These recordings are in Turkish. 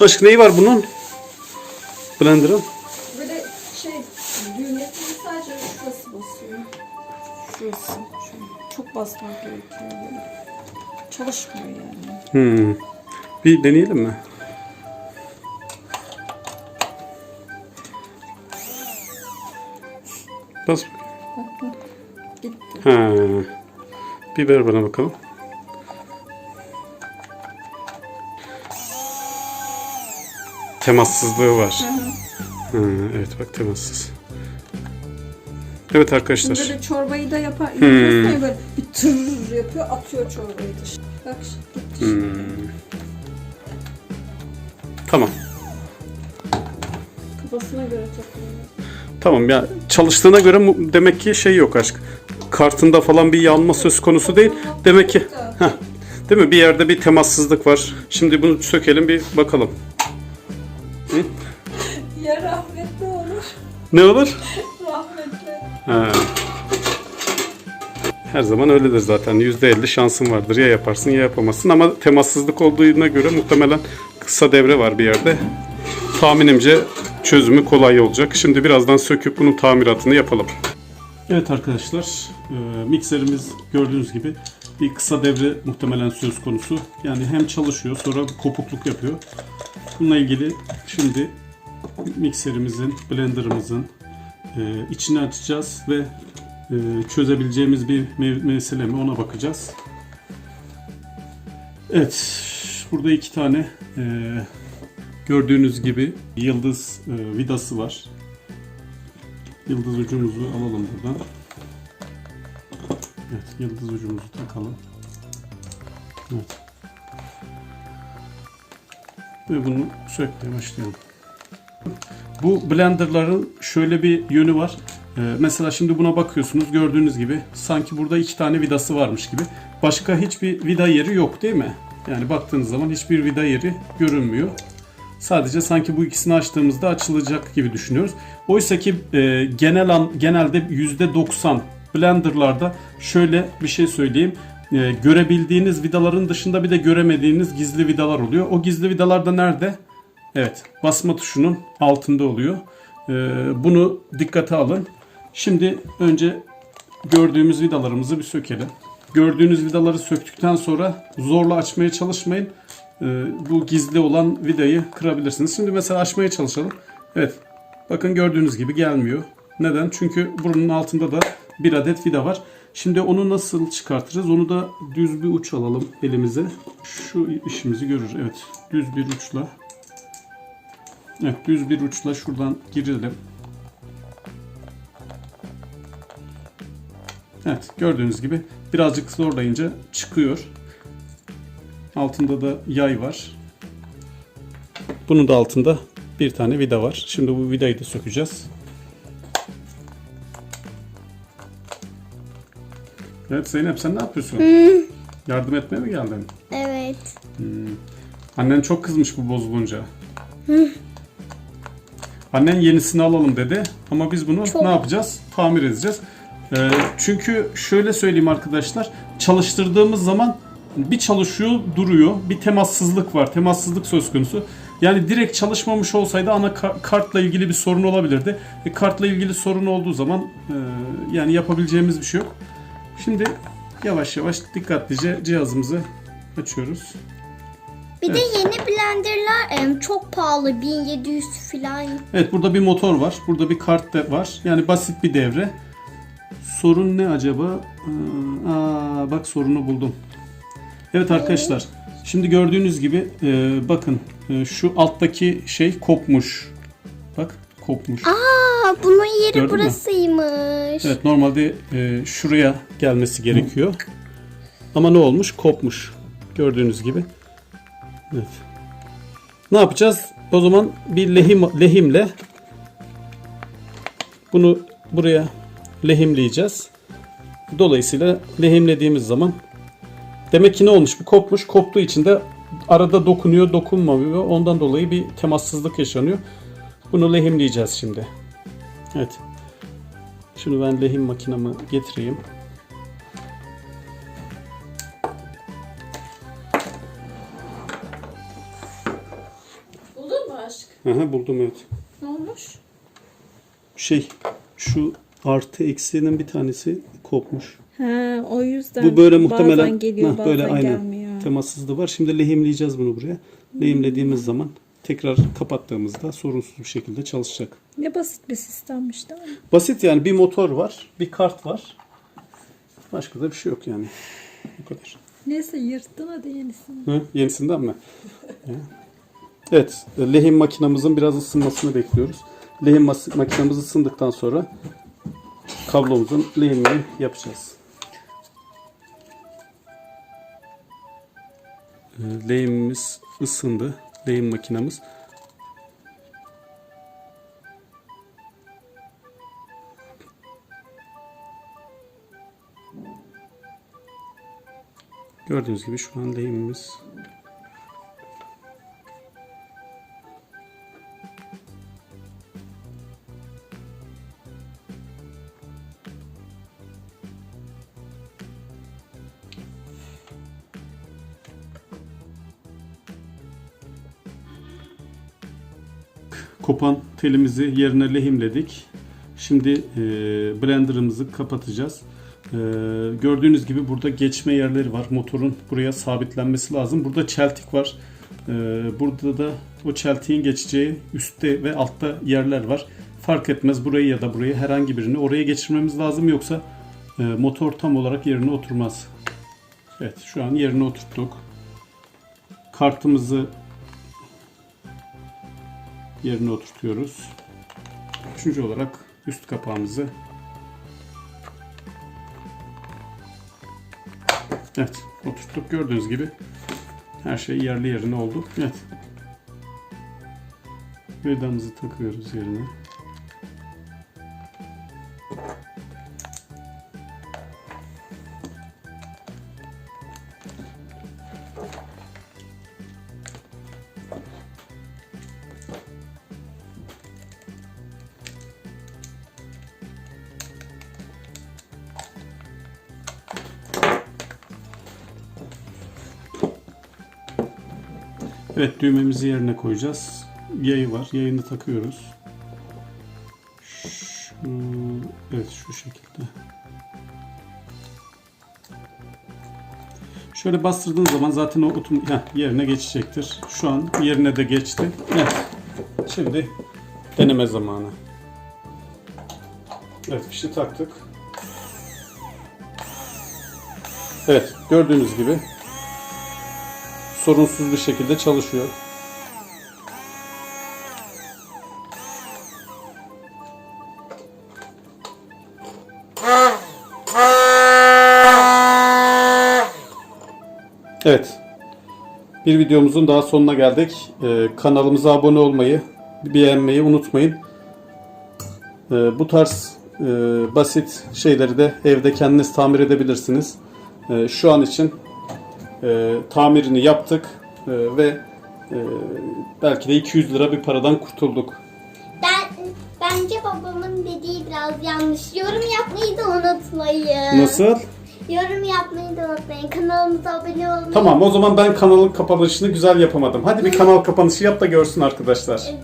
Aşk neyi var bunun? Blender'ın. Böyle şey düğmesini sadece şurası basıyor. Şurası. Şöyle. Çok basmak gerekiyor böyle. Çalışmıyor yani. Hmm. Bir deneyelim mi? Bas. Gitti. Ha. Bir ver bana bakalım. Temassızlığı var. Ha, evet bak temassız. Evet arkadaşlar. Böyle çorbayı da yapar. Ya böyle bir tır yapıyor atıyor çorbayı dışarı. Bak gitti. Hmm. Tamam. Kafasına göre takılıyor. Tamam ya çalıştığına göre demek ki şey yok aşk. Kartında falan bir yanma söz konusu değil. Demek ki heh, değil mi? Bir yerde bir temassızlık var. Şimdi bunu sökelim bir bakalım. Ya rahmetli olur. Ne olur? Rahmetli. Ha. Her zaman öyledir zaten. %50 şansın vardır. Ya yaparsın ya yapamazsın. Ama temassızlık olduğuna göre muhtemelen kısa devre var bir yerde. Tahminimce çözümü kolay olacak. Şimdi birazdan söküp bunun tamiratını yapalım. Evet arkadaşlar, e, mikserimiz gördüğünüz gibi bir kısa devre muhtemelen söz konusu. Yani hem çalışıyor sonra kopukluk yapıyor. Bununla ilgili şimdi mikserimizin, blenderımızın e, içini açacağız ve e, çözebileceğimiz bir me- mesele mi ona bakacağız. Evet, burada iki tane e, gördüğünüz gibi yıldız e, vidası var. Yıldız ucumuzu alalım buradan. Evet, yıldız ucumuzu takalım. Evet. Ve bunu sökmeye başlayalım. Bu blenderların şöyle bir yönü var. Ee, mesela şimdi buna bakıyorsunuz gördüğünüz gibi sanki burada iki tane vidası varmış gibi. Başka hiçbir vida yeri yok değil mi? Yani baktığınız zaman hiçbir vida yeri görünmüyor. Sadece sanki bu ikisini açtığımızda açılacak gibi düşünüyoruz. Oysa ki e, genel an, genelde %90 blenderlarda şöyle bir şey söyleyeyim. E, görebildiğiniz vidaların dışında bir de göremediğiniz gizli vidalar oluyor. O gizli vidalar da nerede? Evet, basma tuşunun altında oluyor. E, bunu dikkate alın. Şimdi önce gördüğümüz vidalarımızı bir sökelim. Gördüğünüz vidaları söktükten sonra zorla açmaya çalışmayın. Ee, bu gizli olan vidayı kırabilirsiniz. Şimdi mesela açmaya çalışalım. Evet. Bakın gördüğünüz gibi gelmiyor. Neden? Çünkü bunun altında da bir adet vida var. Şimdi onu nasıl çıkartırız? Onu da düz bir uç alalım elimize. Şu işimizi görür. Evet. Düz bir uçla. Evet. Düz bir uçla şuradan girelim. Evet. Gördüğünüz gibi birazcık zorlayınca çıkıyor. Altında da yay var. Bunun da altında bir tane vida var. Şimdi bu vidayı da sökeceğiz. Evet Zeynep sen ne yapıyorsun? Yardım etmeye mi geldin? Evet. Annen çok kızmış bu bozulunca. Annen yenisini alalım dedi ama biz bunu Çok. ne yapacağız? Tamir edeceğiz. Ee, çünkü şöyle söyleyeyim arkadaşlar, çalıştırdığımız zaman bir çalışıyor, duruyor. Bir temassızlık var. Temassızlık söz konusu. Yani direkt çalışmamış olsaydı ana ka- kartla ilgili bir sorun olabilirdi. E, kartla ilgili sorun olduğu zaman e, yani yapabileceğimiz bir şey yok. Şimdi yavaş yavaş dikkatlice cihazımızı açıyoruz. Bir de yeni blenderlar çok pahalı 1700 falan. Evet burada bir motor var. Burada bir kart da var. Yani basit bir devre. Sorun ne acaba? Ee, Aa, bak sorunu buldum. Evet arkadaşlar. Şimdi gördüğünüz gibi e, bakın e, şu alttaki şey kopmuş. Bak kopmuş. Aa bunun yeri Gördün mü? burasıymış. Evet normalde e, şuraya gelmesi gerekiyor. Ama ne olmuş? Kopmuş. Gördüğünüz gibi. Evet. Ne yapacağız? O zaman bir lehim lehimle bunu buraya lehimleyeceğiz. Dolayısıyla lehimlediğimiz zaman demek ki ne olmuş? Bu kopmuş. Koptuğu için de arada dokunuyor, dokunmuyor. Ondan dolayı bir temassızlık yaşanıyor. Bunu lehimleyeceğiz şimdi. Evet. Şunu ben lehim makinamı getireyim. Aha, buldum evet. Ne olmuş? Şey şu artı eksinin bir tanesi kopmuş. He o yüzden Bu böyle muhtemelen bazen geliyor Hah, bazen böyle aynen gelmiyor. temassızlığı var. Şimdi lehimleyeceğiz bunu buraya. Lehimlediğimiz zaman tekrar kapattığımızda sorunsuz bir şekilde çalışacak. Ne basit bir sistemmiş değil mi? Basit yani bir motor var, bir kart var. Başka da bir şey yok yani. Bu kadar. Neyse yırttın hadi yenisini. Hı? Yenisinden mi? Ya. Evet, lehim makinamızın biraz ısınmasını bekliyoruz. Lehim makinamız ısındıktan sonra kablomuzun lehimini yapacağız. Ee, Lehimimiz ısındı. Lehim makinamız. Gördüğünüz gibi şu an lehimimiz kopan telimizi yerine lehimledik. Şimdi e, blenderımızı kapatacağız. E, gördüğünüz gibi burada geçme yerleri var. Motorun buraya sabitlenmesi lazım. Burada çeltik var. E, burada da o çeltiğin geçeceği üstte ve altta yerler var. Fark etmez burayı ya da burayı herhangi birini oraya geçirmemiz lazım yoksa e, motor tam olarak yerine oturmaz. Evet şu an yerine oturttuk. Kartımızı yerine oturtuyoruz. Üçüncü olarak üst kapağımızı Evet oturttuk gördüğünüz gibi her şey yerli yerine oldu. Evet. Vidamızı takıyoruz yerine. Evet düğmemizi yerine koyacağız. Yayı var. Yayını takıyoruz. Şu, evet şu şekilde. Şöyle bastırdığın zaman zaten o otom heh, yerine geçecektir. Şu an yerine de geçti. Evet. Şimdi deneme zamanı. Evet fişi taktık. Evet gördüğünüz gibi sorunsuz bir şekilde çalışıyor. Evet. Bir videomuzun daha sonuna geldik. Ee, kanalımıza abone olmayı, beğenmeyi unutmayın. Ee, bu tarz e, basit şeyleri de evde kendiniz tamir edebilirsiniz. Ee, şu an için e, tamirini yaptık e, ve e, belki de 200 lira bir paradan kurtulduk. Ben bence babamın dediği biraz yanlış. Yorum yapmayı da unutmayın. Nasıl? Yorum yapmayı da unutmayın. Kanalımıza abone olmayı. Tamam o zaman ben kanalın kapanışını güzel yapamadım. Hadi bir kanal kapanışı yap da görsün arkadaşlar. E,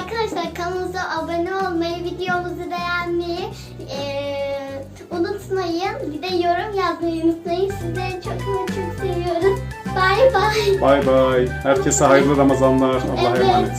Arkadaşlar kanalımıza abone olmayı, videomuzu beğenmeyi. Bir de yorum yazmayı unutmayın. Sizleri çok ama çok seviyoruz. Bay bay. Bay bay. Herkese hayırlı Ramazanlar. Allah'a Evet. emanet.